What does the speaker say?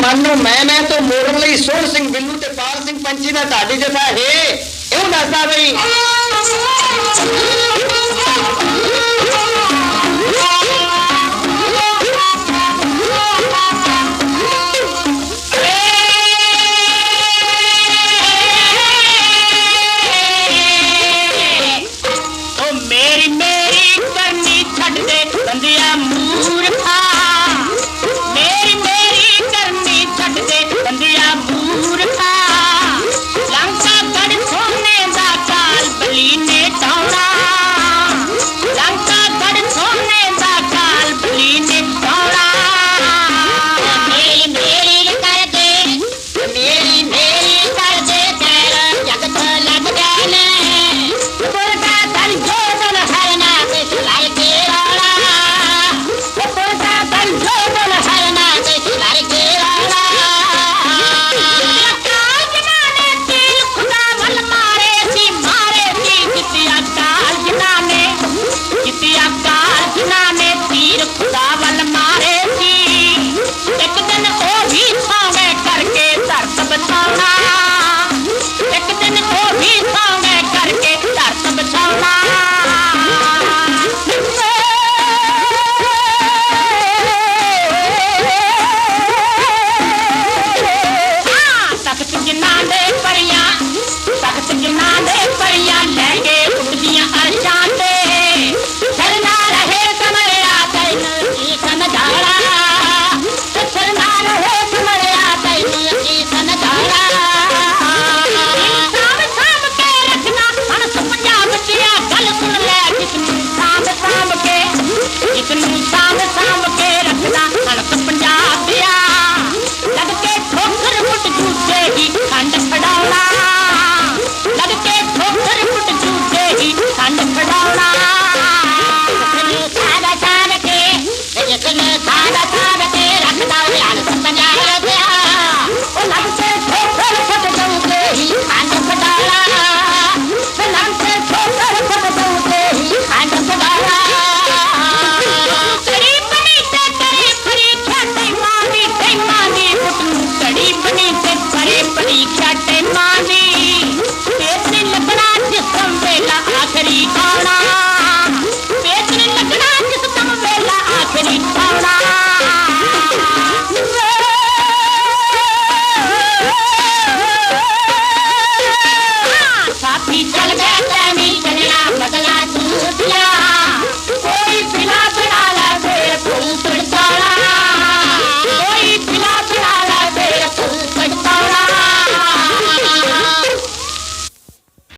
ਮਨ ਨੂੰ ਮੈਂ ਮੈਂ ਤੋਂ ਮੋੜਨ ਲਈ ਸੋਹਣ ਸਿੰਘ ਬਿੱਲੂ ਤੇ ਪਾਲ ਸਿੰਘ ਪੰਛੀ ਦਾ ਢਾਡੀ ਜਥਾ ਹੈ। ਇਹੋ ਦੱਸਦਾ ਬਈ।